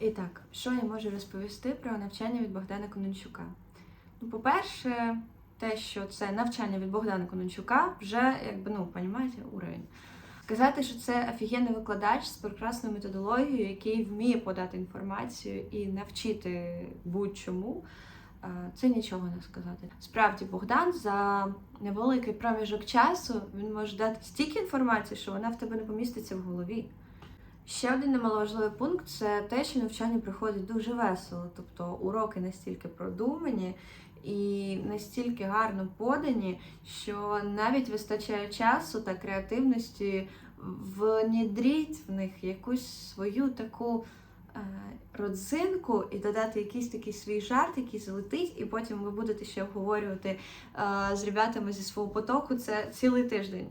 І так, що я можу розповісти про навчання від Богдана Конончука? Ну, по-перше, те, що це навчання від Богдана Конончука, вже якби ну, понімаєте, уровень. Сказати, що це офігенний викладач з прекрасною методологією, який вміє подати інформацію і навчити будь-чому. е, Це нічого не сказати. Справді, Богдан за невеликий проміжок часу він може дати стільки інформації, що вона в тебе не поміститься в голові. Ще один немаловажливий пункт це те, що навчання приходить дуже весело. Тобто уроки настільки продумані і настільки гарно подані, що навіть вистачає часу та креативності внідріть в них якусь свою таку е, родзинку і додати якийсь такий свій жарт, який залетить, і потім ви будете ще обговорювати е, з ребятами зі свого потоку це цілий тиждень.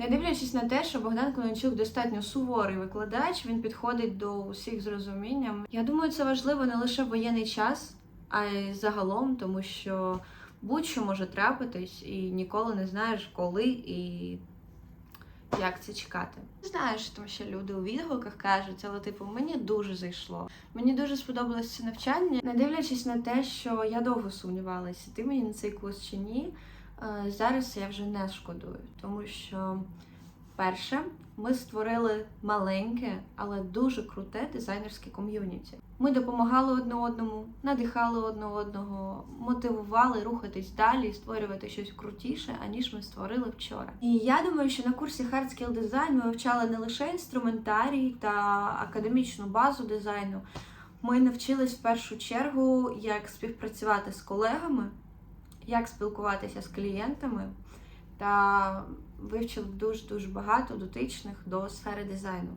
Не дивлячись на те, що Богдан Конончук достатньо суворий викладач, він підходить до усіх з розумінням. Я думаю, це важливо не лише в воєнний час, а й загалом, тому що будь-що може трапитись, і ніколи не знаєш, коли і як це чекати. Знаєш, тому що люди у відгуках кажуть, але типу мені дуже зайшло. Мені дуже сподобалось це навчання, не дивлячись на те, що я довго сумнівалася, ти мені на цей курс чи ні. Е, Зараз я вже не шкодую, тому що, перше, ми створили маленьке, але дуже круте дизайнерське ком'юніті. Ми допомагали одне одному, надихали одне одного, мотивували рухатись далі і створювати щось крутіше, аніж ми створили вчора. І я думаю, що на курсі Hard Skill Design ми вивчали не лише інструментарій та академічну базу дизайну. Ми навчились в першу чергу, як співпрацювати з колегами як спілкуватися з клієнтами, та вивчив дуже-дуже багато дотичних до сфери дизайну.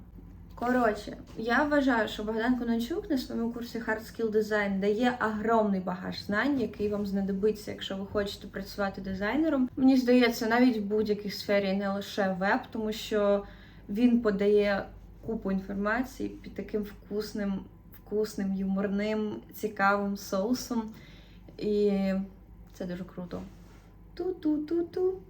Коротше, я вважаю, що Богдан Конончук на своєму курсі Hard Skill Design дає огромний багаж знань, який вам знадобиться, якщо ви хочете працювати дизайнером. Мені здається, навіть в будь-якій сфері, не лише веб, тому що він подає купу інформації під таким вкусним, вкусним, юморним, цікавим соусом. І це дуже круто. Ту-ту-ту-ту.